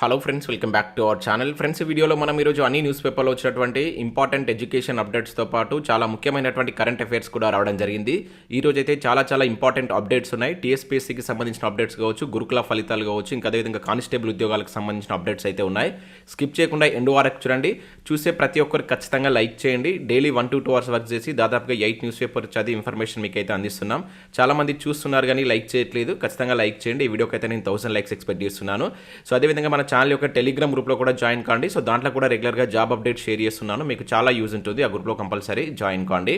Hello friends welcome back to our channel friends వీడియోలో మనం ఈరోజు అన్ని న్యూస్ పేపర్లో వచ్చినటువంటి ఇంపార్టెంట్ ఎడ్యుకేషన్ అప్డేట్స్తో పాటు చాలా ముఖ్యమైనటువంటి కరెంట్ అఫైర్స్ కూడా రావడం జరిగింది. ఈ రోజు అయితే చాలా చాలా ఇంపార్టెంట్ అప్డేట్స్ ఉన్నాయి. టీఎస్పీఎస్సీకి సంబంధించిన అప్డేట్స్ కావచ్చు గురుకుల ఫలితాలు కావచ్చు ఇంకా అదేవిధంగా కానిస్టేబుల్ ఉద్యోగాలకు సంబంధించిన అప్డేట్స్ అయితే ఉన్నాయి. స్కిప్ చేయకుండా ఎండు వరకు చూడండి. చూసే ప్రతి ఒక్కరు ఖచ్చితంగా లైక్ చేయండి. Daily one to two hours work చేసి దాదాపుగా ఎయిట్ న్యూస్ పేపర్ చదివి ఇన్ఫర్మేషన్ మీకు అయితే అందిస్తున్నాం. చాలా మంది చూస్తున్నారు కానీ లైక్ చేయట్లేదు. ఖచ్చితంగా లైక్ చేయండి. ఈ వీడియోకి అయితే నేను థౌసండ్ లైక్స్ ఎక్స్పెక్ట్ చేస్తున్నాను. సో అదేవిధంగా మన ఛానల్ యొక్క టెలిగ్రామ్ గ్రూప్లో కూడా జాయిన్ కాండి. సో దాంట్లో కూడా రెగ్యులర్గా జాబ్ అప్డేట్ షేర్ చేస్తున్నాను. మీకు చాలా యూజ్ ఉంటుంది. ఆ గ్రూప్లో కంపల్సరీ జాయిన్ కాండి.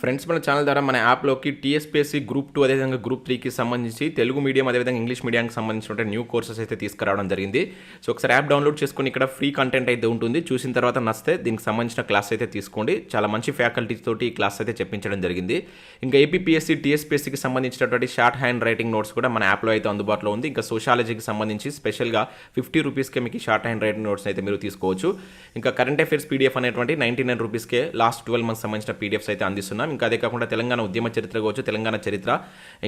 ఫ్రెండ్స్ మన ఛానల్ ద్వారా మన యాప్లోకి టీఎస్పీఎస్సీ గ్రూప్ టూ అదేవిధంగా గ్రూప్ త్రీకి సంబంధించి తెలుగు మీడియం అదేవిధంగా ఇంగ్లీష్ మీడియంకి సంబంధించిన న్యూ కోర్సెస్ అయితే తీసుకురావడం జరిగింది. సో ఒకసారి యాప్ డౌన్లోడ్ చేసుకొని ఇక్కడ ఫ్రీ కంటెంట్ అయితే ఉంటుంది. చూసిన తర్వాత నస్తే దీనికి సంబంధించిన క్లాస్ అయితే తీసుకోండి. చాలా మంచి ఫ్యాకల్టీస్ తోటి ఈ క్లాస్ అయితే చెప్పించడం జరిగింది. ఇంకా ఏపీఎస్సీ టీఎస్పీఎస్సీకి సంబంధించినటువంటి షార్ట్ హ్యాండ్ రైటింగ్ నోట్స్ కూడా మన యాప్లో అయితే అందుబాటులో ఉంది. ఇంకా సోషాలజీకి సంబంధించి స్పెషల్గా ఫిఫ్టీ రూపీస్కే మీకు షార్ట్ హ్యాండ్ రైటింగ్ నోట్స్ అయితే మీరు తీసుకోవచ్చు. ఇంకా కరెంట్ అఫైర్స్ పీడిఎఫ్ అనేటువంటి నైంటీ నైన్ రూపీస్కే లాస్ట్ ట్వెల్వ్ మంత్స్ సంబంధించిన పీడిఎఫ్స్ అయితే అందిస్తున్నాం ఇంకా అదే కాకుండా తెలంగాణ ఉద్యమ చరిత్ర కావచ్చు తెలంగాణ చరిత్ర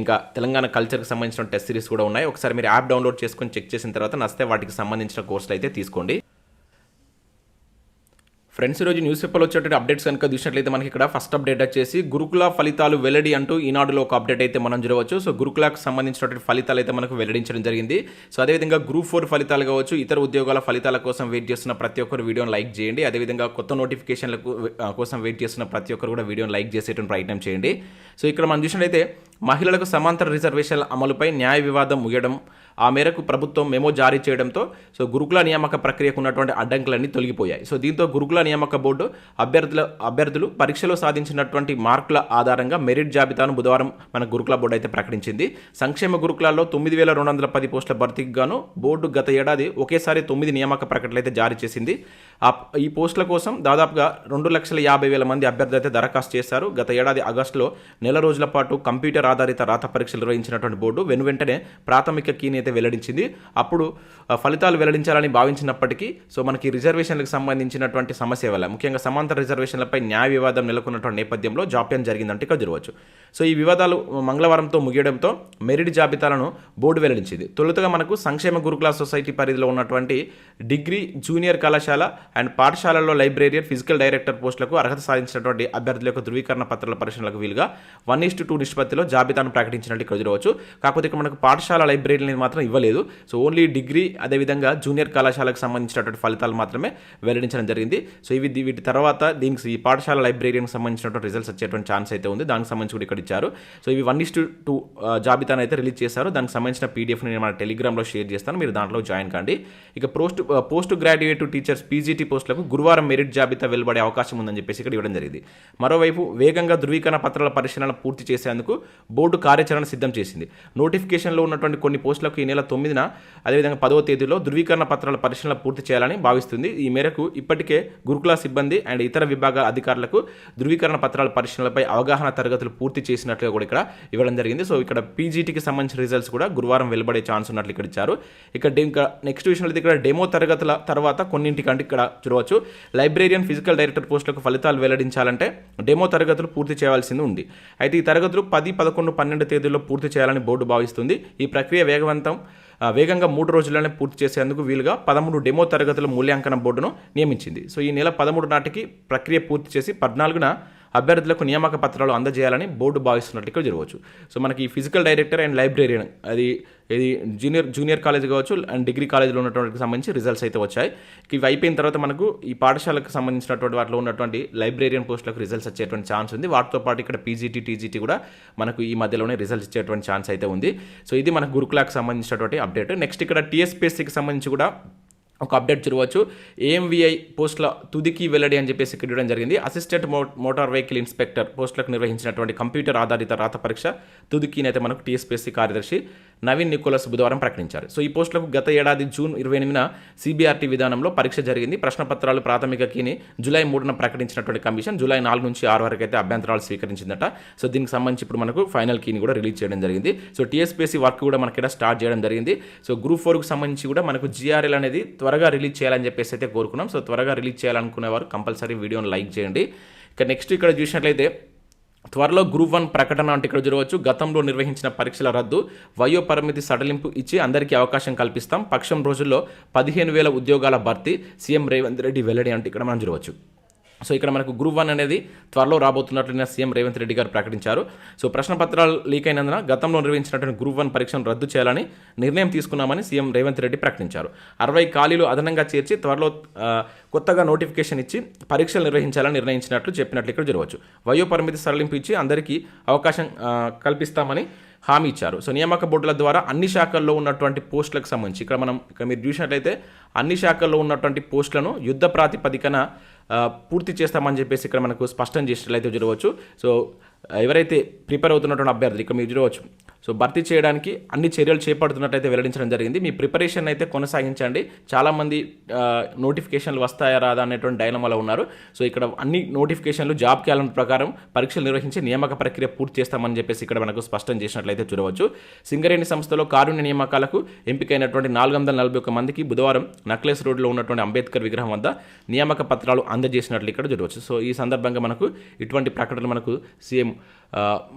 ఇంకా తెలంగాణ కల్చర్కి సంబంధించిన టెస్ట్ సిరీస్ కూడా ఉన్నాయి. ఒకసారి మీరు యాప్ డౌన్లోడ్ చేసుకొని చెక్ చేసిన తర్వాత నస్తే వాటికి సంబంధించిన కోర్సులు అయితే తీసుకోండి. ఫ్రెండ్స్ ఈరోజు న్యూస్ పేపర్లో వచ్చేటువంటి అప్డేట్స్ కనుక చూసినట్లయితే మనకి ఇక్కడ ఫస్ట్ అప్డేట్ వచ్చేసి గురుకుల ఫలితాలు వెల్లడి అంటూ ఈనాడులో ఒక అప్డేట్ అయితే మనం చూడవచ్చు. సో గురుకులకు సంబంధించినటువంటి ఫలితాలు అయితే మనకు వెల్లడించడం జరిగింది. సో అదేవిధంగా గ్రూప్ ఫోర్ ఫలితాలు కావచ్చు ఇతర ఉద్యోగాల ఫలితాల కోసం వెయిట్ చేస్తున్న ప్రతి ఒక్కరు వీడియోని లైక్ చేయండి. అదేవిధంగా కొత్త నోటిఫికేషన్లకు కోసం వెయిట్ చేస్తున్న ప్రతి ఒక్కరు కూడా వీడియోని లైక్ చేసేటువంటి ప్రయత్నం చేయండి. సో ఇక్కడ మనం చూసినట్లయితే మహిళలకు సమాంతర రిజర్వేషన్ల అమలుపై న్యాయ వివాదం ముగియడం ఆ మేరకు ప్రభుత్వం మెమో జారీ చేయడంతో సో గురుకుల నియామక ప్రక్రియకు ఉన్నటువంటి అడ్డంకులన్నీ తొలగిపోయాయి. సో దీంతో గురుకుల నియామక బోర్డు అభ్యర్థుల అభ్యర్థులు పరీక్షలో సాధించినటువంటి మార్కుల ఆధారంగా మెరిట్ జాబితాను బుధవారం మన గురుకుల బోర్డు అయితే ప్రకటించింది. సంక్షేమ గురుకులాల్లో తొమ్మిది వేల రెండు వందల పది పోస్టుల భర్తీకి గాను బోర్డు గత ఏడాది ఒకేసారి తొమ్మిది నియామక ప్రకటనలు అయితే జారీ చేసింది. ఆ ఈ పోస్టుల కోసం దాదాపుగా రెండు లక్షల యాభై వేల మంది అభ్యర్థులు అయితే దరఖాస్తు చేశారు. గత ఏడాది ఆగస్టులో నెల రోజుల పాటు కంప్యూటర్ ఆధారిత రాత పరీక్షలు నిర్వహించినటువంటి బోర్డు వెను వెంటనే ప్రాథమిక కీని అయితే వెల్లడించింది అప్పుడు ఫలితాలు వెల్లడించాలని భావించినప్పటికీ సో మనకి రిజర్వేషన్లకు సంబంధించినటువంటి సమస్య వల్ల ముఖ్యంగా సమాంతర రిజర్వేషన్లపై న్యాయ వివాదం నెలకొన్నటువంటి నేపథ్యంలో జాప్యం జరిగిందంటే ఇక్కడ చూడవచ్చు సో ఈ వివాదాలు మంగళవారంతో ముగియడంతో మెరిట్ జాబితాలను బోర్డు వెల్లడించింది. తొలుతగా మనకు సంక్షేమ గురుకుల సొసైటీ పరిధిలో ఉన్నటువంటి డిగ్రీ జూనియర్ కళాశాల అండ్ పాఠశాలల్లో లైబ్రేరియన్ ఫిజికల్ డైరెక్టర్ పోస్టులకు అర్హత సాధించినటువంటి అభ్యర్థుల యొక్క ధృవీకరణ పత్రాల పరిశీలనకు వీలుగా వన్ ఈస్ట్ టూ నిష్పత్తిలో జాబితాను ప్రకటించినట్టు ఇక్కడ చూడవచ్చు. కాకపోతే ఇక్కడ మనకు పాఠశాల లైబ్రరీని మాత్రం ఇవ్వలేదు. సో ఓన్లీ డిగ్రీ అదేవిధంగా జూనియర్ కళాశాలకు సంబంధించినటువంటి ఫలితాలు మాత్రమే వెల్లడించడం జరిగింది. సో ఇవి వీటి తర్వాత దీనికి ఈ పాఠశాల లైబ్రరీకి సంబంధించినటువంటి రిజల్ట్స్ వచ్చేటువంటి ఛాన్స్ అయితే ఉంది. దానికి సంబంధించి కూడా ఇక్కడ ఇచ్చారు. సో ఇవి వన్ ఇస్ టూ జాబితాను అయితే రిలీజ్ చేశారు. దానికి సంబంధించిన పీడిఎఫ్ని నేను మన టెలిగ్రామ్లో షేర్ చేస్తాను. మీరు దాంట్లో జాయిన్ కండి. ఇక post post graduate teachers PGT పోస్టులకు గురువారం మెరిట్ జాబితా వెలువడే అవకాశం ఉందని చెప్పేసి ఇక్కడ ఇవ్వడం జరిగింది. మరోవైపు వేగంగా ధృవీకరణ పత్రాల పరిశీలన పూర్తి చేసేందుకు బోర్డు కార్యాచరణ సిద్ధం చేసింది. నోటిఫికేషన్లో ఉన్నటువంటి కొన్ని పోస్టులకు ఈ నెల తొమ్మిదిన అదేవిధంగా పదవ తేదీలో ధృవీకరణ పత్రాల పరిశీలన పూర్తి చేయాలని భావిస్తుంది. ఈ మేరకు ఇప్పటికే గురుకుల సిబ్బంది అండ్ ఇతర విభాగాల అధికారులకు ధృవీకరణ పత్రాల పరిశీలనలపై అవగాహన తరగతులు పూర్తి చేసినట్లుగా కూడా ఇక్కడ ఇవ్వడం జరిగింది. సో ఇక్కడ పీజీటీకి సంబంధించిన రిజల్ట్స్ కూడా గురువారం వెలువడే ఛాన్స్ ఉన్నట్లు ఇక్కడ ఇచ్చారు. ఇక్కడ ఇంకా నెక్స్ట్ విషయంలో అయితే ఇక్కడ డెమో తరగతుల తర్వాత కొన్నింటికంటే ఇక్కడ చూడవచ్చు. లైబ్రేరియన్ ఫిజికల్ డైరెక్టర్ పోస్టులకు ఫలితాలు వెల్లడించాలంటే డెమో తరగతులు పూర్తి చేయాల్సింది ఉంది. అయితే ఈ తరగతులు పది పదకొండు పన్నెండు తేదీల్లో పూర్తి చేయాలని బోర్డు భావిస్తుంది. ఈ ప్రక్రియ వేగవంతం వేగంగా మూడు రోజుల్లోనే పూర్తి చేసేందుకు వీలుగా పదమూడు డెమో తరగతుల మూల్యాంకన బోర్డును నియమించింది. సో ఈ నెల పదమూడు నాటికి ప్రక్రియ పూర్తి చేసి పద్నాలుగున అభ్యర్థులకు నియామక పత్రాలు అందజేయాలని బోర్డు భావిస్తున్నట్లు ఇక్కడ జరగవచ్చు. సో మనకి ఈ ఫిజికల్ డైరెక్టర్ అండ్ లైబ్రేరియన్ అది ఇది జూనియర్ జూనియర్ కాలేజ్ కావచ్చు అండ్ డిగ్రీ కాలేజ్లో ఉన్నటువంటి సంబంధించి రిజల్ట్స్ అయితే వచ్చాయి. ఇవి అయిపోయిన తర్వాత మనకు ఈ పాఠశాలకు సంబంధించినటువంటి వాటిలో ఉన్నటువంటి లైబ్రేరియన్ పోస్టులకు రిజల్ట్స్ వచ్చేటువంటి ఛాన్స్ ఉంది. వాటితో పాటు ఇక్కడ పీజీటీ టీజీటీ కూడా మనకు ఈ మధ్యలోనే రిజల్ట్స్ ఇచ్చేటువంటి ఛాన్స్ అయితే ఉంది. సో ఇది మనకు గురుకులాకు సంబంధించినటువంటి అప్డేట్. నెక్స్ట్ ఇక్కడ టీఎస్పీఎస్సీకి సంబంధించి కూడా ఒక అప్డేట్ చూడవచ్చు. ఏఎంవిఐ పోస్టుల తుదికి వెల్లడి అని చెప్పేసి ఇక్కడ ఇవ్వడం జరిగింది. అసిస్టెంట్ మో మోటార్ వెహికల్ ఇన్స్పెక్టర్ పోస్టులకు నిర్వహించినటువంటి కంప్యూటర్ ఆధారిత రాత పరీక్ష తుదికిని అయితే మనకు టీఎస్పీఎస్సీ కార్యదర్శి నవీన్ నికోలస్ బుధవారం ప్రకటించారు. సో ఈ పోస్టులకు గత ఏడాది జూన్ ఇరవై ఎనిమిదిన సిబిఆర్టీ విధానంలో పరీక్ష జరిగింది. ప్రశ్నపత్రాలు ప్రాథమిక కీని జూలై మూడున ప్రకటించినటువంటి కమిషన్ జూలై నాలుగు నుంచి ఆరు వరకు అయితే అభ్యంతరాలు స్వీకరించిందట. సో దీనికి సంబంధించి ఇప్పుడు మనకు ఫైనల్ కీని కూడా రిలీజ్ చేయడం జరిగింది. సో టీఎస్పీఎస్సీ వర్క్ కూడా మనకి ఇక్కడ స్టార్ట్ చేయడం జరిగింది. సో గ్రూప్ ఫోర్కి సంబంధించి కూడా మనకు జిఆర్ఎల్ అనేది త్వరగా రిలీజ్ చేయాలని చెప్పేసి అయితే కోరుకున్నాం. సో త్వరగా రిలీజ్ చేయాలనుకునే వారు కంపల్సరీ వీడియోని లైక్ చేయండి. ఇక నెక్స్ట్ ఇక్కడ చూసినట్లయితే త్వరలో గ్రూప్ వన్ ప్రకటన అంటే ఇక్కడ చూడవచ్చు. గతంలో నిర్వహించిన పరీక్షల రద్దు వయో పరిమితి సడలింపు ఇచ్చి అందరికీ అవకాశం కల్పిస్తాం. పక్షం రోజుల్లో పదిహేను వేల ఉద్యోగాల భర్తీ సీఎం రేవంత్ రెడ్డి వెల్లడి అంటే ఇక్కడ మనం చూడవచ్చు. సో ఇక్కడ మనకు గ్రూప్ వన్ అనేది త్వరలో రాబోతున్నట్లు సీఎం రేవంత్ రెడ్డి గారు ప్రకటించారు. సో ప్రశ్న పత్రాలు లీక్ అయినందున గతంలో నిర్వహించినటువంటి గ్రూప్ వన్ పరీక్షను రద్దు చేయాలని నిర్ణయం తీసుకున్నామని సీఎం రేవంత్ రెడ్డి ప్రకటించారు. అరవై ఖాళీలు అదనంగా చేర్చి త్వరలో కొత్తగా నోటిఫికేషన్ ఇచ్చి పరీక్షలు నిర్వహించాలని నిర్ణయించినట్లు చెప్పినట్లు ఇక్కడ జరగవచ్చు వయో పరిమితి ఇచ్చి అందరికీ అవకాశం కల్పిస్తామని హామీ ఇచ్చారు. సో నియామక బోర్డుల ద్వారా అన్ని శాఖల్లో ఉన్నటువంటి పోస్టులకు సంబంధించి ఇక్కడ మనం ఇక్కడ మీరు చూసినట్లయితే అన్ని శాఖల్లో ఉన్నటువంటి పోస్టులను యుద్ధ ప్రాతిపదికన పూర్తి చేస్తామని చెప్పేసి ఇక్కడ మనకు స్పష్టం చేసినట్లయితే చూడవచ్చు. సో ఎవరైతే ప్రిపేర్ అవుతున్నటువంటి అభ్యర్థులు ఇక్కడ మీరు చూడవచ్చు. సో భర్తీ చేయడానికి అన్ని చర్యలు చేపడుతున్నట్టయితే వెల్లడించడం జరిగింది. మీ ప్రిపరేషన్ అయితే కొనసాగించండి. చాలామంది నోటిఫికేషన్లు వస్తాయా రాదా అనేటువంటి డైలమాలో ఉన్నారు. సో ఇక్కడ అన్ని నోటిఫికేషన్లు జాబ్ క్యాలెండర్ ప్రకారం పరీక్షలు నిర్వహించి నియామక ప్రక్రియ పూర్తి చేస్తామని చెప్పేసి ఇక్కడ మనకు స్పష్టం చేసినట్లయితే చూడవచ్చు. సింగరేణి సంస్థలో కారుణ్య నియామకాలకు ఎంపికైనటువంటి నాలుగు వందల నలభై ఒక్క మందికి బుధవారం నక్లెస్ రోడ్లో ఉన్నటువంటి అంబేద్కర్ విగ్రహం వద్ద నియామక పత్రాలు అందజేసినట్లు ఇక్కడ చూడవచ్చు. సో ఈ సందర్భంగా మనకు ఇటువంటి ప్రకటనలు మనకు సీఎం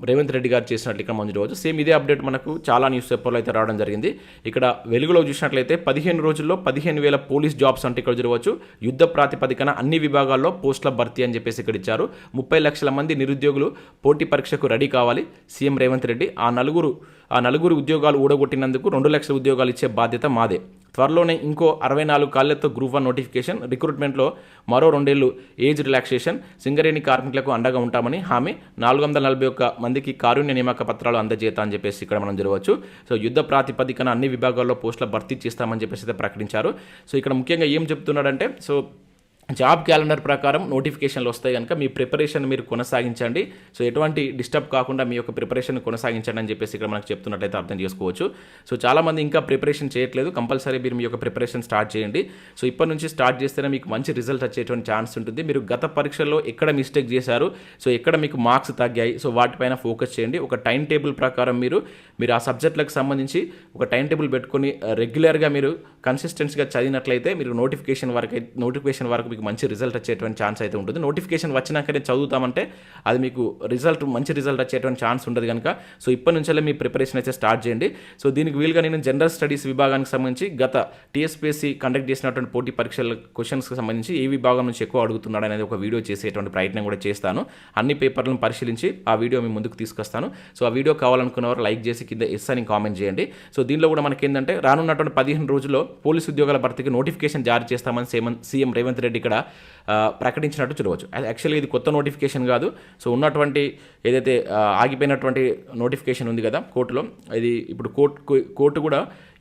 రేవంత్ రెడ్డి గారు చేసినట్లు ఇక్కడ మనం చూడవచ్చు. సేమ్ ఇదే అప్డేట్ మనకు చాలా న్యూస్ పేపర్లో అయితే రావడం జరిగింది. ఇక్కడ వెలుగులో చూసినట్లయితే పదిహేను రోజుల్లో పదిహేను వేల పోలీస్ జాబ్స్ అంటే ఇక్కడ చూడవచ్చు. యుద్ధ ప్రాతిపదికన అన్ని విభాగాల్లో పోస్టుల భర్తీ అని చెప్పేసి ఇక్కడ ఇచ్చారు. ముప్పై లక్షల మంది నిరుద్యోగులు పోటీ పరీక్షకు రెడీ కావాలి. సీఎం రేవంత్ రెడ్డి ఆ నలుగురు ఆ నలుగురు ఉద్యోగాలు ఊడగొట్టినందుకు రెండు లక్షల ఉద్యోగాలు ఇచ్చే బాధ్యత మాదే. త్వరలోనే ఇంకో అరవై నాలుగు కాళ్ళతో గ్రూప్ వన్ నోటిఫికేషన్ రిక్రూట్మెంట్లో మరో రెండేళ్ళు ఏజ్ రిలాక్సేషన్ సింగరేణి కార్మికులకు అండగా ఉంటామని హామీ నాలుగు వందల నలభై ఒక్క మందికి కారుణ్య నియామక పత్రాలు అందజేత అని చెప్పేసి ఇక్కడ మనం జరగవచ్చు. సో యుద్ధ ప్రాతిపదికన అన్ని విభాగాల్లో పోస్టుల భర్తీ చేస్తామని చెప్పేసి అయితే ప్రకటించారు. సో ఇక్కడ ముఖ్యంగా ఏం చెప్తున్నాడంటే సో జాబ్ క్యాలెండర్ ప్రకారం నోటిఫికేషన్లు వస్తాయి కనుక మీ ప్రిపరేషన్ మీరు కొనసాగించండి. సో ఎటువంటి డిస్టర్బ్ కాకుండా మీ యొక్క ప్రిపరేషన్ కొనసాగించండి అని చెప్పేసి ఇక్కడ మనకు చెప్తున్నట్లయితే అర్థం చేసుకోవచ్చు. సో చాలామంది ఇంకా ప్రిపరేషన్ చేయట్లేదు. కంపల్సరీ మీరు మీ యొక్క ప్రిపరేషన్ స్టార్ట్ చేయండి. సో ఇప్పటి నుంచి స్టార్ట్ చేస్తేనే మీకు మంచి రిజల్ట్ వచ్చేటువంటి ఛాన్స్ ఉంటుంది. మీరు గత పరీక్షల్లో ఎక్కడ మిస్టేక్ చేశారు? సో ఎక్కడ మీకు మార్క్స్ తగ్గాయి? సో వాటిపైన ఫోకస్ చేయండి. ఒక టైం టేబుల్ ప్రకారం మీరు మీరు ఆ సబ్జెక్టులకు సంబంధించి ఒక టైం టేబుల్ పెట్టుకొని రెగ్యులర్గా మీరు కన్సిస్టెంట్స్గా చదివినట్లయితే మీరు నోటిఫికేషన్ వరకు నోటిఫికేషన్ వరకు మీకు మంచి రిజల్ట్ వచ్చేటువంటి ఛాన్స్ అయితే ఉంటుంది. నోటిఫికేషన్ వచ్చినాకనే చదువుతామంటే అది మీకు రిజల్ట్ మంచి రిజల్ట్ వచ్చేటువంటి ఛాన్స్ ఉండదు కనుక సో ఇప్పటి నుంచే మీ ప్రిపరేషన్ అయితే స్టార్ట్ చేయండి. సో దీనికి వీలుగా నేను జనరల్ స్టడీస్ విభాగానికి సంబంధించి గత టీఎస్పీఎస్సీ కండక్ట్ చేసినటువంటి పోటీ పరీక్షల క్వశ్చన్స్కి సంబంధించి ఏ విభాగం నుంచి ఎక్కువ అడుగుతున్నాడు అనేది ఒక వీడియో చేసేటువంటి ప్రయత్నం కూడా చేస్తాను. అన్ని పేపర్లను పరిశీలించి ఆ వీడియో మీ ముందుకు తీసుకొస్తాను. సో ఆ వీడియో కావాలనుకున్న వారు లైక్ చేసి కింద ఎస్ అని కామెంట్ చేయండి. సో దీనిలో కూడా మనకి ఏంటంటే రానున్నటువంటి పదిహేను రోజుల్లో పోలీసు ఉద్యోగాల భర్తీకి నోటిఫికేషన్ జారీ చేస్తామని సీఎం సీఎం రేవంత్ రెడ్డి ఇక్కడ ప్రకటించినట్టు చూడవచ్చు. యాక్చువల్లీ ఇది కొత్త నోటిఫికేషన్ కాదు. సో ఉన్నటువంటి ఏదైతే ఆగిపోయినటువంటి నోటిఫికేషన్ ఉంది కదా కోర్టులో ఇది ఇప్పుడు కోర్టు కోర్టు కూడా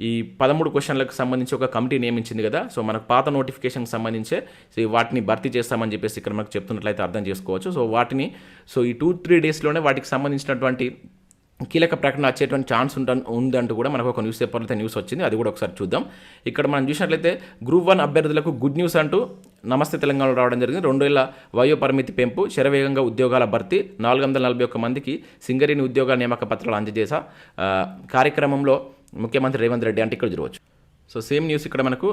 ఈ పదమూడు క్వశ్చన్లకు సంబంధించి ఒక కమిటీ నియమించింది కదా. సో మనకు పాత నోటిఫికేషన్కి సంబంధించే సో వాటిని భర్తీ చేస్తామని చెప్పేసి ఇక్కడ మనకు చెప్తున్నట్లయితే అర్థం చేసుకోవచ్చు. సో వాటిని సో ఈ టూ త్రీ డేస్లోనే వాటికి సంబంధించినటువంటి కీలక ప్రకటన వచ్చేటువంటి ఛాన్స్ ఉంట ఉందంటూ కూడా మనకు ఒక న్యూస్ పేపర్లో అయితే న్యూస్ వచ్చింది. అది కూడా ఒకసారి చూద్దాం. ఇక్కడ మనం చూసినట్లయితే గ్రూప్ వన్ అభ్యర్థులకు గుడ్ న్యూస్ అంటూ నమస్తే తెలంగాణలో రావడం జరిగింది. రెండు వేల వయో పరిమితి పెంపు శరవేగంగా ఉద్యోగాల భర్తీ నాలుగు వందల నలభై ఒక్క మందికి సింగరేణి ఉద్యోగాల నియామక పత్రాలు అందజేసా కార్యక్రమంలో ముఖ్యమంత్రి రేవంత్ రెడ్డి అంటే ఇక్కడ చూడవచ్చు. సో సేమ్ న్యూస్ ఇక్కడ మనకు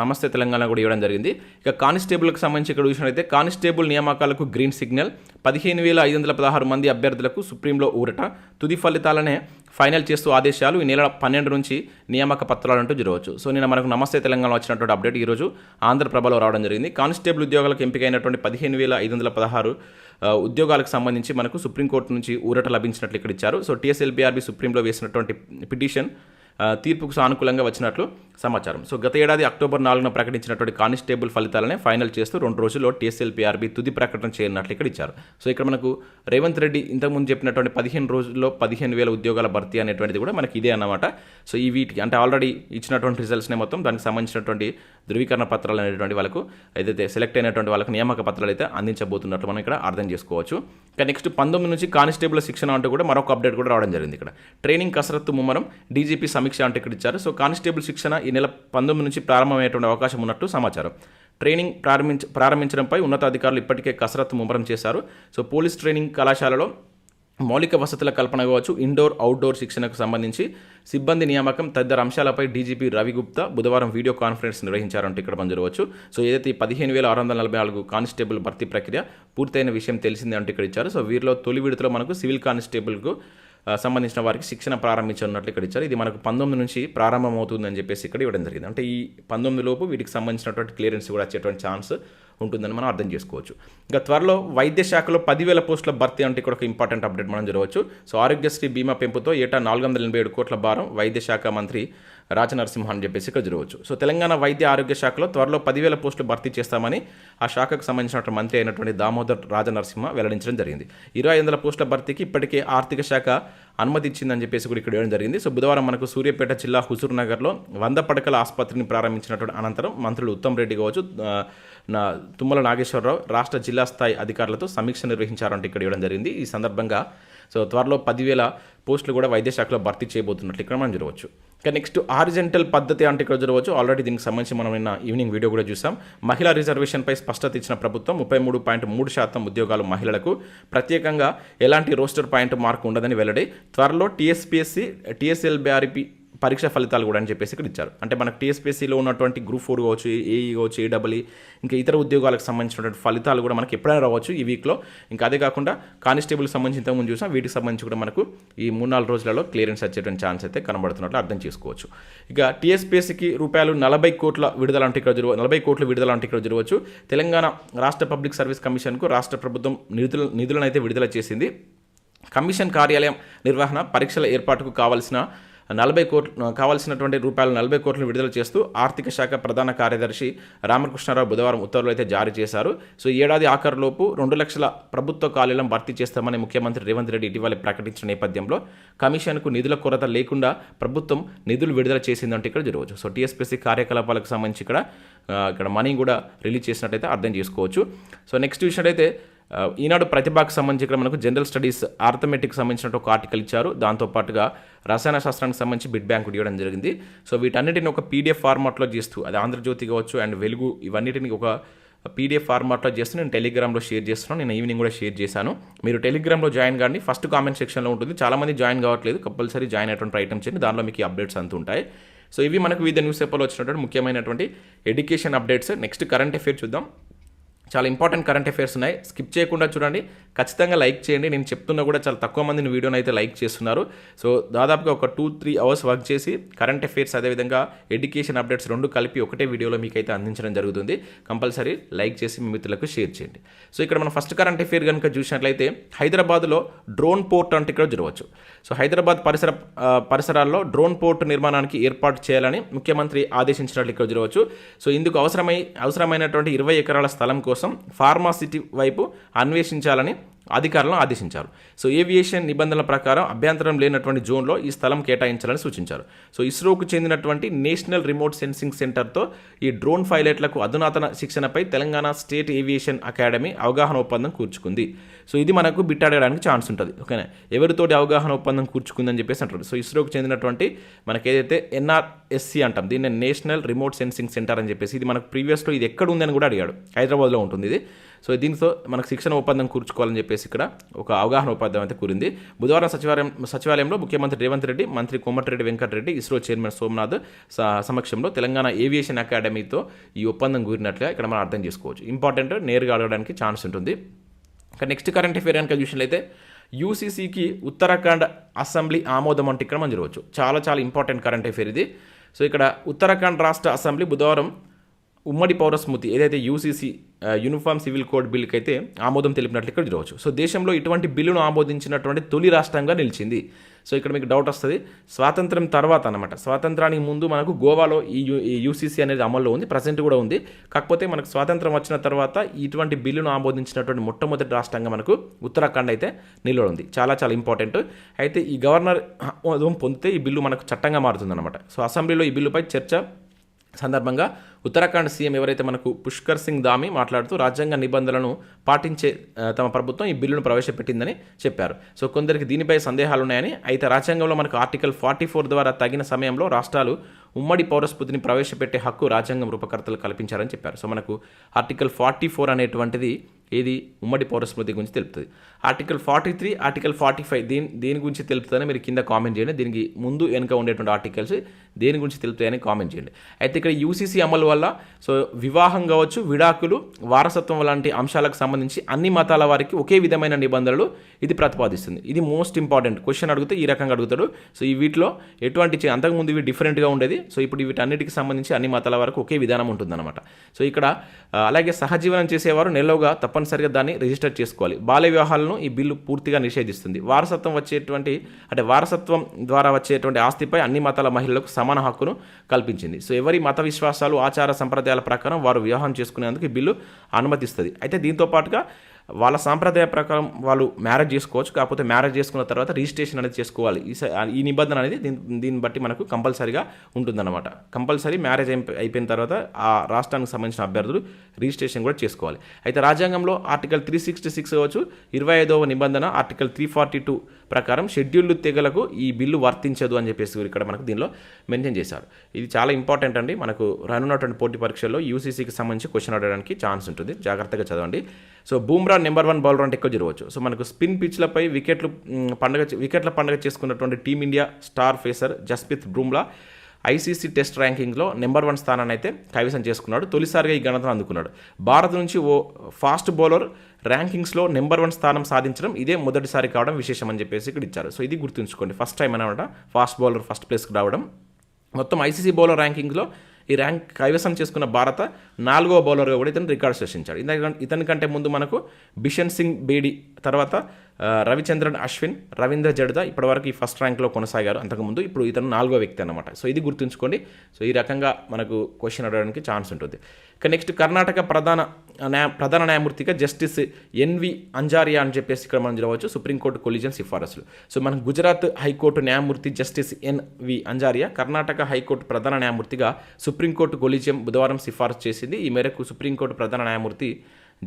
నమస్తే తెలంగాణ కూడా ఇవ్వడం జరిగింది. ఇక కానిస్టేబుల్కి సంబంధించి ఇక్కడ చూసినట్లయితే కానిస్టేబుల్ నియామకాలకు గ్రీన్ సిగ్నల్ పదిహేను వేల ఐదు వందల పదహారు మంది అభ్యర్థులకు సుప్రీంలో ఊరట. తుది ఫలితాలనే ఫైనల్ చేస్తూ ఆదేశాలు ఈ నెల పన్నెండు నుంచి నియామక పత్రాలు అంటూ జరగవచ్చు. సో నేను మనకు నమస్తే తెలంగాణ వచ్చినటువంటి అప్డేట్ ఈరోజు ఆంధ్రప్రభలో రావడం జరిగింది. కానిస్టేబుల్ ఉద్యోగాలకు ఎంపికైనటువంటి పదిహేను వేల ఐదు వందల పదహారు ఉద్యోగాలకు సంబంధించి మనకు సుప్రీంకోర్టు నుంచి ఊరట లభించినట్లు ఇక్కడ ఇచ్చారు. సో టీఎస్ఎల్బీఆర్బీ సుప్రీంలో వేసినటువంటి పిటిషన్ తీర్పుకు సానుకూలంగా వచ్చినట్లు సమాచారం. సో గత ఏడాది అక్టోబర్ నాలుగున ప్రకటించినటువంటి కానిస్టేబుల్ ఫలితాలనే ఫైనల్ చేస్తూ రెండు రోజుల్లో టీఎస్ఎల్పీఆర్బీ తుది ప్రకటన చేయనున్నట్లు ఇక్కడ ఇచ్చారు. సో ఇక్కడ మనకు రేవంత్ రెడ్డి ఇంతకుముందు చెప్పినటువంటి పదిహేను రోజుల్లో పదిహేను వేల ఉద్యోగాల భర్తీ అనేటువంటిది కూడా మనకి ఇదే అన్నమాట. సో ఈ వీటికి అంటే ఆల్రెడీ ఇచ్చినటువంటి రిజల్ట్స్నే మొత్తం దానికి సంబంధించినటువంటి ధృవీకరణ పత్రాలు అనేటువంటి వాళ్ళకు ఏదైతే సెలెక్ట్ అయినటువంటి వాళ్ళకు నియామక పత్రాలు అయితే అందించబోతున్నట్లు మనం ఇక్కడ అర్థం చేసుకోవచ్చు. ఇక నెక్స్ట్ పంతొమ్మిది నుంచి కానిస్టేబుల్ శిక్షణ అంటూ కూడా మరొక అప్డేట్ కూడా రావడం జరిగింది ఇక్కడ. ట్రైనింగ్ కసరత్తు ముమ్మరం డీజీపీ సమీక్ష అంటే ఇక్కడ ఇచ్చారు. సో కానిస్టేబుల్ శిక్షణ ఈ నెల పంతొమ్మిది నుంచి ప్రారంభమయ్యేటువంటి అవకాశం ఉన్నట్టు సమాచారం. ట్రైనింగ్ ప్రారంభించ ప్రారంభించడంపై ఉన్నతాధికారులు ఇప్పటికే కసరత్తు ముమ్మరం చేశారు. సో పోలీస్ ట్రైనింగ్ కళాశాలలో మౌలిక వసతుల కల్పన కావచ్చు ఇండోర్ అవుట్డోర్ శిక్షణకు సంబంధించి సిబ్బంది నియామకం తదితర అంశాలపై డీజీపీ రవిగుప్తా బుధవారం వీడియో కాన్ఫరెన్స్ నిర్వహించారంటే ఇక్కడ మనం చూడవచ్చు. సో ఏదైతే పదిహేను వేల ఆరు వందల నలభై నాలుగు కానిస్టేబుల్ భర్తీ ప్రక్రియ పూర్తయిన విషయం తెలిసిందే అంటే ఇక్కడ ఇచ్చారు. సో వీరిలో తొలి విడతలో మనకు సివిల్ కానిస్టేబుల్కు సంబంధించిన వారికి శిక్షణ ప్రారంభించనున్నట్లు ఇక్కడ ఇచ్చారు. ఇది మనకు పంతొమ్మిది నుంచి ప్రారంభమవుతుందని చెప్పేసి ఇక్కడ ఇవ్వడం జరిగింది. అంటే ఈ పంతొమ్మిది లోపు వీటికి సంబంధించినటువంటి క్లియరెన్స్ కూడా వచ్చేటువంటి ఛాన్స్ ఉంటుందని మనం అర్థం చేసుకోవచ్చు. ఇంకా త్వరలో వైద్య శాఖలో పదివేల పోస్టుల భర్తీ అంటే ఇక్కడ ఒక ఇంపార్టెంట్ అప్డేట్ మనం జరగవచ్చు సో ఆరోగ్యశ్రీ బీమా పెంపుతో ఏటా నాలుగు వందల ఎనభై ఏడు కోట్ల భారం వైద్య శాఖ మంత్రి రాజనరసింహ అని చెప్పేసి ఇక్కడ జరగవచ్చు. సో తెలంగాణ వైద్య ఆరోగ్య శాఖలో త్వరలో పదివేల పోస్టులు భర్తీ చేస్తామని ఆ శాఖకు సంబంధించినటువంటి మంత్రి అయినటువంటి దామోదర్ రాజనరసింహ వెల్లడించడం జరిగింది. ఇరవై వందల పోస్టుల భర్తీకి ఇప్పటికే ఆర్థిక శాఖ అనుమతి ఇచ్చిందని చెప్పేసి కూడా ఇక్కడ ఇవ్వడం జరిగింది. సో బుధవారం మనకు సూర్యాపేట జిల్లా హుజూర్ నగర్లో వంద పడకల ఆసుపత్రిని ప్రారంభించినటువంటి అనంతరం మంత్రులు ఉత్తమ్ రెడ్డి కావచ్చు నా తుమ్మల నాగేశ్వరరావు రాష్ట్ర జిల్లా స్థాయి అధికారులతో సమీక్ష నిర్వహించారంటే ఇక్కడ ఇవ్వడం జరిగింది. ఈ సందర్భంగా సో త్వరలో పదివేల పోస్టులు కూడా వైద్య శాఖలో భర్తీ చేయబోతున్నట్లు ఇక్కడ మనం చూడవచ్చు. ఇక నెక్స్ట్ హారిజెంటల్ పద్ధతి అంటే ఇక్కడ చూడవచ్చు. ఆల్రెడీ దీనికి సంబంధించి మనం నిన్న ఈవినింగ్ వీడియో కూడా చూసాం. మహిళా రిజర్వేషన్పై స్పష్టత ఇచ్చిన ప్రభుత్వం ముప్పై మూడు పాయింట్ మూడు శాతం ఉద్యోగాలు మహిళలకు ప్రత్యేకంగా ఎలాంటి రోస్టర్ పాయింట్ మార్కు ఉండదని వెల్లడి. త్వరలో టీఎస్పీఎస్సీ టీఎస్ఎల్బీఆర్పీ పరీక్ష ఫలితాలు కూడా అని చెప్పేసి ఇక్కడ ఇచ్చారు. అంటే మనకు టీఎస్పీసీలో ఉన్నటువంటి గ్రూప్ ఫోర్ కావచ్చు ఏఈ కావచ్చు ఏడబ్ల్యూ ఇంకా ఇతర ఉద్యోగాలకు సంబంధించినటువంటి ఫలితాలు కూడా మనకి ఎప్పుడైనా రావచ్చు ఈ వీక్లో. ఇంకా అదే కాకుండా కానిస్టేబుల్ సంబంధించి ఇంతకుముందు చూసాం వీటికి సంబంధించి కూడా మనకు ఈ మూడు నాలుగు రోజులలో క్లియరెన్స్ వచ్చేటువంటి ఛాన్స్ అయితే కనబడుతున్నట్లు అర్థం చేసుకోవచ్చు. ఇక టీఎస్పీఎస్సీకి రూపాయలు నలభై కోట్ల విడుదల అంటే ఇక్కడ జరుగు నలభై కోట్ల విడుదల అంటే ఇక్కడ జరగవచ్చు. తెలంగాణ రాష్ట్ర పబ్లిక్ సర్వీస్ కమిషన్కు రాష్ట్ర ప్రభుత్వం నిధులు నిధులను అయితే విడుదల చేసింది. కమిషన్ కార్యాలయం నిర్వహణ పరీక్షల ఏర్పాటుకు కావాల్సిన నలభై కోట్లు కావాల్సినటువంటి రూపాయలు నలభై కోట్లు విడుదల చేస్తూ ఆర్థిక శాఖ ప్రధాన కార్యదర్శి రామకృష్ణారావు బుధవారం ఉత్తర్వులు అయితే జారీ చేశారు. సో ఏడాది ఆఖరులోపు రెండు లక్షల ప్రభుత్వ ఖాళీలను భర్తీ చేస్తామని ముఖ్యమంత్రి రేవంత్ రెడ్డి ఇటీవల ప్రకటించిన నేపథ్యంలో కమిషన్కు నిధుల కొరత లేకుండా ప్రభుత్వం నిధులు విడుదల చేసిందంటే ఇక్కడ జరగవచ్చు. సో టీఎస్పీసీ కార్యకలాపాలకు సంబంధించి ఇక్కడ ఇక్కడ మనీ కూడా రిలీజ్ చేసినట్టయితే అర్థం చేసుకోవచ్చు. సో నెక్స్ట్ విషయం అయితే ఈనాడు ప్రతిభకు సంబంధించి ఇక్కడ మనకు జనరల్ స్టడీస్ ఆర్థమెటిక్ సంబంధించిన ఒక ఆర్టికల్ ఇచ్చారు. దాంతోపాటుగా రసాయన శాస్త్రానికి సంబంధించి బిడ్ బ్యాంక్ ఇవ్వడం జరిగింది. సో వీటన్నిటిని ఒక పీడిఎఫ్ ఫార్మాట్లో చేస్తూ అది ఆంధ్రజ్యోతి కావచ్చు అండ్ వెలుగు ఇవన్నిటిని ఒక పీడిఎఫ్ ఫార్మాట్లో చేస్తూ నేను టెలిగ్రామ్లో షేర్ చేస్తున్నాను. నేను ఈవినింగ్ కూడా షేర్ చేశాను. మీరు టెలిగ్రామ్లో జాయిన్ కానీ ఫస్ట్ కామెంట్ సెక్షన్లో ఉంటుంది. చాలామంది జాయిన్ కావట్లేదు. కంపల్సరీ జాయిన్ అయ్యేటువంటి ప్రయత్నం చేయండి. దానిలో మీకు అప్డేట్స్ అంతూ ఉంటాయి. సో ఇవి మనకు వివిధ న్యూస్ పేపర్లో వచ్చినటువంటి ముఖ్యమైనటువంటి education updates. Next current affair చూద్దాం. చాలా ఇంపార్టెంట్ కరెంట్ అఫైర్స్ ఉన్నాయి. స్కిప్ చేయకుండా చూడండి. ఖచ్చితంగా లైక్ చేయండి. నేను చెప్తున్నా కూడా చాలా తక్కువ మందిని వీడియోని అయితే లైక్ చేస్తున్నారు. సో దాదాపుగా ఒక టూ త్రీ అవర్స్ వర్క్ చేసి కరెంట్ అఫైర్స్ అదేవిధంగా ఎడ్యుకేషన్ అప్డేట్స్ రెండు కలిపి ఒకటే వీడియోలో మీకు అయితే అందించడం జరుగుతుంది. కంపల్సరీ లైక్ చేసి మీ మిత్రులకు షేర్ చేయండి. సో ఇక్కడ మనం ఫస్ట్ కరెంట్ అఫైర్ కనుక చూసినట్లయితే హైదరాబాద్లో డ్రోన్ పోర్ట్ అంటే ఇక్కడ జరగవచ్చు సో హైదరాబాద్ పరిసర పరిసరాల్లో డ్రోన్ పోర్ట్ నిర్మాణానికి ఏర్పాటు చేయాలని ముఖ్యమంత్రి ఆదేశించినట్లు ఇక్కడ జరగవచ్చు సో ఇందుకు అవసరమై అవసరమైనటువంటి ఇరవై ఎకరాల స్థలం కోసం ఫార్మాసిటీ వైపు అన్వేషించాలని అధికారులను ఆదేశించారు. సో ఏవియేషన్ నిబంధనల ప్రకారం అభ్యంతరం లేనటువంటి జోన్లో ఈ స్థలం కేటాయించాలని సూచించారు. సో ఇస్రోకు చెందినటువంటి నేషనల్ రిమోట్ సెన్సింగ్ సెంటర్తో ఈ డ్రోన్ పైలట్లకు అధునాతన శిక్షణపై తెలంగాణ స్టేట్ ఏవియేషన్ అకాడమీ అవగాహన ఒప్పందం కూర్చుకుంది. సో ఇది మనకు బిట్టాడడానికి ఛాన్స్ ఉంటుంది. ఓకేనా? ఎవరితోటి అవగాహన ఒప్పందం కూర్చుకుందని చెప్పేసి అంటారు. సో ఇస్రోకు చెందినటువంటి మనకి ఏదైతే ఎన్ఆర్ఎస్సి అంటాం దీన్ని నేషనల్ రిమోట్ సెన్సింగ్ సెంటర్ అని చెప్పేసి ఇది మనకు ప్రీవియస్లో ఇది ఎక్కడ ఉందని కూడా అడిగాడు. హైదరాబాద్లో ఉంటుంది ఇది. సో దీంతో మనకు శిక్షణ ఒప్పందం కూర్చుకోవాలని చెప్పేసి ఇక్కడ ఒక అవగాహన ఒప్పందం అయితే కూరింది. బుధవారం సచివాలయం సచివాలయంలో ముఖ్యమంత్రి రేవంత్ రెడ్డి మంత్రి కోమటిరెడ్డి వెంకటరెడ్డి ఇస్రో చైర్మన్ సోమనాథ్ సమక్షంలో తెలంగాణ ఏవియేషన్ అకాడమీతో ఈ ఒప్పందం కూరినట్లుగా ఇక్కడ మనం అర్థం చేసుకోవచ్చు. ఇంపార్టెంట్ నేరుగా అడగడానికి ఛాన్స్ ఉంటుంది. ఇక నెక్స్ట్ కరెంట్ అఫేర్ కనుక చూసినట్లయితే యూసీసీకి ఉత్తరాఖండ్ అసెంబ్లీ ఆమోదం అంటే ఇక్కడ మనం చూడవచ్చు చాలా చాలా ఇంపార్టెంట్ కరెంట్ అఫేర్ ఇది. సో ఇక్కడ ఉత్తరాఖండ్ రాష్ట్ర అసెంబ్లీ బుధవారం ఉమ్మడి పౌర స్మృతి ఏదైతే యూసీసీ యూనిఫామ్ సివిల్ కోడ్ బిల్కి అయితే ఆమోదం తెలిపినట్లు ఇక్కడ చూడవచ్చు. సో దేశంలో ఇటువంటి బిల్లును ఆమోదించినటువంటి తొలి రాష్ట్రంగా నిలిచింది. సో ఇక్కడ మీకు డౌట్ వస్తుంది. స్వాతంత్రం తర్వాత అనమాట స్వాతంత్రానికి ముందు మనకు గోవాలో ఈ యూ ఈ యూసీసీ అనేది అమల్లో ఉంది ప్రజెంట్ కూడా ఉంది. కాకపోతే మనకు స్వాతంత్రం వచ్చిన తర్వాత ఇటువంటి బిల్లును ఆమోదించినటువంటి మొట్టమొదటి రాష్ట్రంగా మనకు ఉత్తరాఖండ్ అయితే నిలబడింది ఉంది. చాలా చాలా ఇంపార్టెంట్ అయితే ఈ గవర్నర్ ఆమోదం పొందితే ఈ బిల్లు మనకు చట్టంగా మారుతుంది అనమాట సో అసెంబ్లీలో ఈ బిల్లుపై చర్చ సందర్భంగా ఉత్తరాఖండ్ సీఎం ఎవరైతే మనకు పుష్కర్ సింగ్ దామి మాట్లాడుతూ రాజ్యాంగ నిబంధనలను పాటించే తమ ప్రభుత్వం ఈ బిల్లును ప్రవేశపెట్టిందని చెప్పారు. సో కొందరికి దీనిపై సందేహాలు ఉన్నాయని అయితే రాజ్యాంగంలో మనకు ఆర్టికల్ ఫార్టీ ఫోర్ ద్వారా తగిన సమయంలో రాష్ట్రాలు ఉమ్మడి పౌరస్పతిని ప్రవేశపెట్టే హక్కు రాజ్యాంగం రూపకర్తలు కల్పించారని చెప్పారు. సో మనకు ఆర్టికల్ ఫార్టీ ఫోర్ అనేటువంటిది ఇది ఉమ్మడి పౌరస్మృతి గురించి తెలుపుతుంది. Article forty three article forty five దీని దీని గురించి తెలుపుతుందని మీరు కింద కామెంట్ చేయండి. దీనికి ముందు వెనుక ఉండేటువంటి ఆర్టికల్స్ దేని గురించి తెలుపుతాయని కామెంట్ చేయండి. అయితే ఇక్కడ యూసీసీ అమలు వల్ల సో వివాహం కావచ్చు విడాకులు వారసత్వం లాంటి అంశాలకు సంబంధించి అన్ని మతాల వారికి ఒకే విధమైన నిబంధనలు ఇది ప్రతిపాదిస్తుంది. ఇది మోస్ట్ ఇంపార్టెంట్ క్వశ్చన్ అడిగితే ఈ రకంగా అడుగుతాడు. సో ఈ వీటిలో ఎటువంటి అంతకుముందు ఇవి డిఫరెంట్గా ఉండేది. సో ఇప్పుడు వీటన్నిటికి సంబంధించి అన్ని మతాల వరకు ఒకే విధానం ఉంటుందన్నమాట. సో ఇక్కడ అలాగే సహజీవనం చేసేవారు నెలవుగా తప్పనిసరిగా దాన్ని రిజిస్టర్ చేసుకోవాలి. బాల్య వివాహాలను ఈ బిల్లు పూర్తిగా నిషేధిస్తుంది. వారసత్వం వచ్చేటువంటి అంటే వారసత్వం ద్వారా వచ్చేటువంటి ఆస్తిపై అన్ని మతాల మహిళలకు సమాన హక్కును కల్పించింది. సో ఎవరి మత విశ్వాసాలు ఆచార సంప్రదాయాల ప్రకారం వారు వివాహం చేసుకునేందుకు ఈ బిల్లు అనుమతిస్తుంది. అయితే దీంతో పాటుగా వాళ్ళ సాంప్రదాయ ప్రకారం వాళ్ళు మ్యారేజ్ చేసుకోవచ్చు కాకపోతే మ్యారేజ్ చేసుకున్న తర్వాత రిజిస్ట్రేషన్ అనేది చేసుకోవాలి. ఈ స- ఈ నిబంధన అనేది దీని దీన్ని బట్టి మనకు కంపల్సరీగా ఉంటుందన్నమాట. కంపల్సరీ మ్యారేజ్ అయిపో- అయిపోయిన తర్వాత ఆ రాష్ట్రానికి సంబంధించిన అభ్యర్థులు రిజిస్ట్రేషన్ కూడా చేసుకోవాలి. అయితే రాజ్యాంగంలో ఆర్టికల్ త్రీ సిక్స్టీ సిక్స్ కావచ్చు ఇరవై ఐదవ నిబంధన ఆర్టికల్ త్రీ ఫార్టీ టూ ప్రకారం షెడ్యూల్డ్ తెగలకు ఈ బిల్లు వర్తించదు అని చెప్పేసి ఇక్కడ మనకు దీనిలో మెన్షన్ చేశారు. ఇది చాలా ఇంపార్టెంట్ అండి. మనకు రానున్నటువంటి పోటీ పరీక్షల్లో యూసీసీకి సంబంధించి క్వశ్చన్ అడగడానికి ఛాన్స్ ఉంటుంది. జాగ్రత్తగా చదవండి. So Bumrah number one bowler అంటే ఎక్కువ జరగవచ్చు. సో మనకు స్పిన్ పిచ్లపై వికెట్లు పండగ వికెట్ల పండగ చేసుకున్నటువంటి team India star pacer Jasprit Bumrah ICC test ర్యాంకింగ్లో number one స్థానాన్ని అయితే కైవసం చేసుకున్నాడు. తొలిసారిగా ఈ ఘనతను అందుకున్నాడు. భారత్ నుంచి ఓ ఫాస్ట్ బౌలర్ ర్యాంకింగ్స్లో నెంబర్ వన్ స్థానం సాధించడం ఇదే మొదటిసారి కావడం విశేషం అని చెప్పేసి ఇక్కడ ఇచ్చారు. సో ఇది గుర్తుంచుకోండి. ఫస్ట్ టైం అనమాట ఫాస్ట్ బౌలర్ ఫస్ట్ ప్లేస్కి రావడం. మొత్తం ఐసీసీ బౌలర్ ర్యాంకింగ్లో ఈ ర్యాంక్ కైవసం చేసుకున్న భారత నాలుగో బౌలర్గా కూడా ఇతను రికార్డు సృష్టించాడు. ఇతని ఇతని కంటే ముందు మనకు బిషన్ సింగ్ బేడి తర్వాత రవిచంద్రన్ అశ్విన్ రవీంద్ర జడేజా ఇప్పటివరకు ఈ ఫస్ట్ ర్యాంక్లో కొనసాగారు అంతకుముందు. ఇప్పుడు ఇతను నాలుగో వ్యక్తి అనమాట సో ఇది గుర్తుంచుకోండి. సో ఈ రకంగా మనకు క్వశ్చన్ అడగడానికి ఛాన్స్ ఉంటుంది. ఇక నెక్స్ట్ కర్ణాటక ప్రధాన న్యాయ ప్రధాన న్యాయమూర్తిగా జస్టిస్ ఎన్వి అంజారియా అని చెప్పేసి ఇక్కడ మనం చూడవచ్చు. సుప్రీంకోర్టు కొలిజన్ సిఫారసులు. సో మన గుజరాత్ హైకోర్టు న్యాయమూర్తి justice N V Anjaria Karnataka high court ప్రధాన న్యాయమూర్తిగా సుప్రీంకోర్టు కొలిజియం బుధవారం సిఫారసు చేసింది. ఈ మేరకు సుప్రీంకోర్టు ప్రధాన న్యాయమూర్తి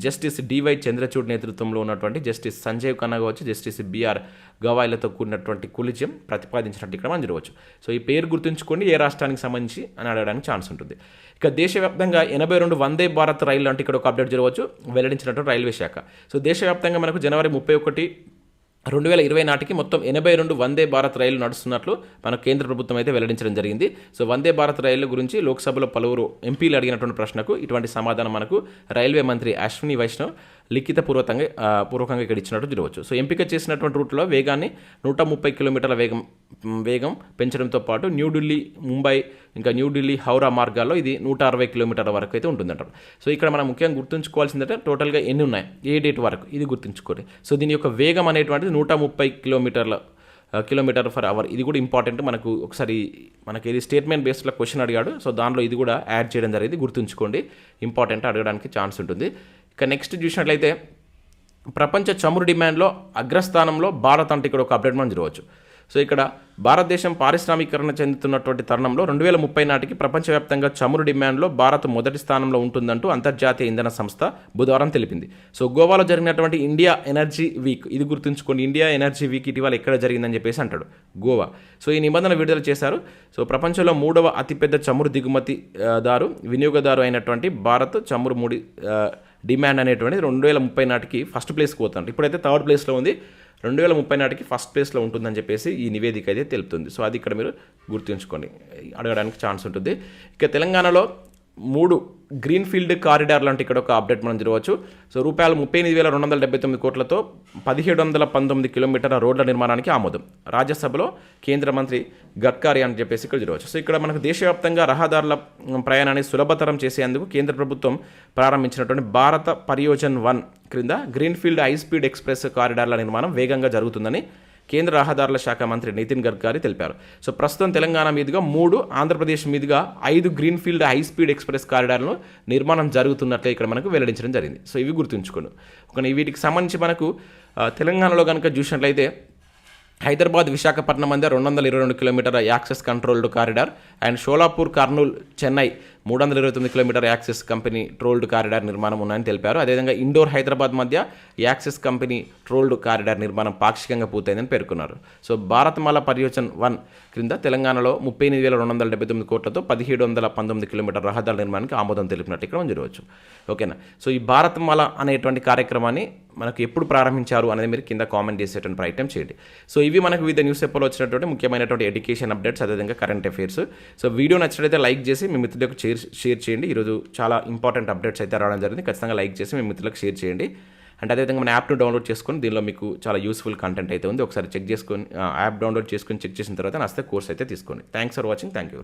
జస్టిస్ డివై చంద్రచూడ్ నేతృత్వంలో ఉన్నటువంటి జస్టిస్ సంజయ్ ఖన్నా కావచ్చు జస్టిస్ బిఆర్ గవాయిలతో కూడినటువంటి కొలిజియం ప్రతిపాదించినట్టు ఇక్కడ మనం చూడవచ్చు. సో ఈ పేరు గుర్తుంచుకోండి ఏ రాష్ట్రానికి సంబంధించి అని అడగడానికి ఛాన్స్ ఉంటుంది. ఇక దేశవ్యాప్తంగా ఎనభై రెండు వందే భారత్ రైలు అంటే ఇక్కడ ఒక అప్డేట్ జరగవచ్చు వెల్లడించినట్టు రైల్వే శాఖ. సో దేశవ్యాప్తంగా మనకు జనవరి ముప్పై ఒకటి రెండు వేల ఇరవై నాటికి మొత్తం ఎనభై రెండు వందే భారత్ రైలు నడుస్తున్నట్లు మన కేంద్ర ప్రభుత్వం అయితే వెల్లడించడం జరిగింది. సో వందే భారత్ రైలు గురించి లోక్సభలో పలువురు ఎంపీలు అడిగినటువంటి ప్రశ్నకు ఇటువంటి సమాధానం మనకు రైల్వే మంత్రి అశ్విని వైష్ణవ్ లిఖిత పూర్వకంగా పూర్వకంగా ఇక్కడ ఇచ్చినట్టు చూడవచ్చు. సో ఎంపిక చేసినటువంటి రూట్లో వేగాన్ని నూట ముప్పై కిలోమీటర్ల వేగం వేగం పెంచడంతో పాటు న్యూఢిల్లీ ముంబై ఇంకా న్యూఢిల్లీ హౌరా మార్గాల్లో ఇది నూట అరవై కిలోమీటర్ల వరకు అయితే ఉంటుందంటారు. సో ఇక్కడ మనం ముఖ్యంగా గుర్తుంచుకోవాల్సిందంటే టోటల్గా ఎన్ని ఉన్నాయి? ఏ డేట్ వరకు? ఇది గుర్తుంచుకోండి. సో దీని యొక్క వేగం అనేటువంటిది నూట ముప్పై కిలోమీటర్ల కిలోమీటర్ ఫర్ అవర్. ఇది కూడా ఇంపార్టెంట్. మనకు ఒకసారి మనకి ఇది స్టేట్మెంట్ బేస్లో క్వశ్చన్ అడిగాడు. సో దానిలో ఇది కూడా యాడ్ చేయడం జరిగింది. గుర్తుంచుకోండి. ఇంపార్టెంట్ అడగడానికి ఛాన్స్ ఉంటుంది. ఇక నెక్స్ట్ చూసినట్లయితే ప్రపంచ చమురు డిమాండ్లో అగ్రస్థానంలో భారత్ అంటే ఇక్కడ ఒక అప్డేట్ మనం చూడవచ్చు. సో ఇక్కడ భారతదేశం పారిశ్రామీకరణ చెందుతున్నటువంటి తరుణంలో రెండు వేల ముప్పై నాటికి ప్రపంచవ్యాప్తంగా చమురు డిమాండ్లో భారత్ మొదటి స్థానంలో ఉంటుందంటూ అంతర్జాతీయ ఇంధన సంస్థ బుధవారం తెలిపింది. సో గోవాలో జరిగినటువంటి ఇండియా ఎనర్జీ వీక్ ఇది గుర్తుంచుకోండి ఇండియా ఎనర్జీ వీక్ ఇటీవల ఎక్కడ జరిగిందని చెప్పేసి అంటాడు గోవా. సో ఈ నిబంధన విడుదల చేశారు. సో ప్రపంచంలో మూడవ అతిపెద్ద చమురు దిగుమతి దారు వినియోగదారు అయినటువంటి భారత్ చమురు ముడి డిమాండ్ అనేటువంటి రెండు వేల ముప్పై నాటికి ఫస్ట్ ప్లేస్కి పోతుంది. ఇప్పుడైతే థర్డ్ ప్లేస్లో ఉంది. రెండు వేల ముప్పై నాటికి ఫస్ట్ ప్లేస్లో ఉంటుందని చెప్పేసి ఈ నివేదిక అయితే తెలుపుతుంది. సో అది ఇక్కడ మీరు గుర్తుంచుకోండి. అడగడానికి ఛాన్స్ ఉంటుంది. ఇక తెలంగాణలో మూడు గ్రీన్ ఫీల్డ్ కారిడార్ లాంటి ఇక్కడ ఒక అప్డేట్ మనం చూడవచ్చు సో రూపాయలు ముప్పై ఎనిమిది వేల రెండు వందల డెబ్బై తొమ్మిది కోట్లతో పదిహేడు వందల పంతొమ్మిది కిలోమీటర్ల రోడ్ల నిర్మాణానికి ఆమోదం. రాజ్యసభలో కేంద్ర మంత్రి గడ్కారీ అని చెప్పేసి ఇక్కడ చూడవచ్చు సో ఇక్కడ మనకు దేశవ్యాప్తంగా రహదారుల ప్రయాణాన్ని సులభతరం చేసేందుకు కేంద్ర ప్రభుత్వం ప్రారంభించినటువంటి భారత పరియోజన్ వన్ క్రింద గ్రీన్ఫీల్డ్ హై స్పీడ్ ఎక్స్ప్రెస్ కారిడార్ల నిర్మాణం వేగంగా జరుగుతుందని కేంద్ర రహదారుల శాఖ మంత్రి నితిన్ గడ్కరీ తెలిపారు. సో ప్రస్తుతం తెలంగాణ మీదుగా మూడు ఆంధ్రప్రదేశ్ మీదుగా ఐదు గ్రీన్ఫీల్డ్ హై స్పీడ్ ఎక్స్ప్రెస్ కారిడార్లు నిర్మాణం జరుగుతున్నట్లు ఇక్కడ మనకు వెల్లడించడం జరిగింది. సో ఇవి గుర్తుంచుకోండి ఒక వీటికి సంబంధించి మనకు తెలంగాణలో కనుక చూసినట్లయితే హైదరాబాద్ విశాఖపట్నం మధ్య రెండు వందల ఇరవై రెండు కిలోమీటర్ల access controlled corridor and Solapur Kurnool Chennai మూడు వందల ఇరవై తొమ్మిది kilometre access controlled corridor నిర్మాణం ఉన్నాయని తెలిపారు. అదేవిధంగా ఇండోర్ హైదరాబాద్ మధ్య యాక్సిస్ కంపెనీ ట్రోల్డ్ కారిడార్ నిర్మాణం పాక్షికంగా పూర్తయిందని పేర్కొన్నారు. సో భారత్మాల పర్యోచన్ వన్ క్రింద తెలంగాణలో ముప్పై ఎనిమిది వేల రెండు వందల డెబ్బై తొమ్మిది కోట్లతో పదిహేడు వందల పంతొమ్మిది కిలోమీటర్ రహదారుల నిర్మాణానికి ఆమోదం తెలిపినట్టు ఇక్కడ మనం చూడవచ్చు ఓకేనా? సో ఈ భారత్మాల అనేటువంటి కార్యక్రమాన్ని మనకు ఎప్పుడు ప్రారంభించారు అనేది మీరు కింద కామెంట్ చేసేటువంటి ప్రయత్నం చేయండి. సో ఇవి మనకు వివిధ న్యూస్ పేపర్లో వచ్చినటువంటి ముఖ్యమైనటువంటి ఎడ్యుకేషన్ అప్డేట్స్ అదేవిధంగా కరెంట్ అఫైర్స్. సో వీడియో నచ్చినట్లయితే లైక్ చేసి మీ మిత్రులకు షేర్ షేర్ చేయండి. ఈరోజు చాలా ఇంపార్టెంట్ అప్డేట్స్ అయితే రావడం జరిగింది. ఖచ్చితంగా లైక్ చేసి మీ మిత్రులకు షేర్ చేయండి. అంటే అదేవిధంగా మన యాప్ను డౌన్లోడ్ చేసుకొని దీనిలో మీకు చాలా యూస్ఫుల్ కంటెంట్ అయితే ఉంది. ఒకసారి చెక్ చేసుకొని యాప్ డౌన్లోడ్ చేసుకొని చెక్ చేసిన తర్వాత నస్తే కోర్స్ అయితే తీసుకోండి. Thanks for watching thank you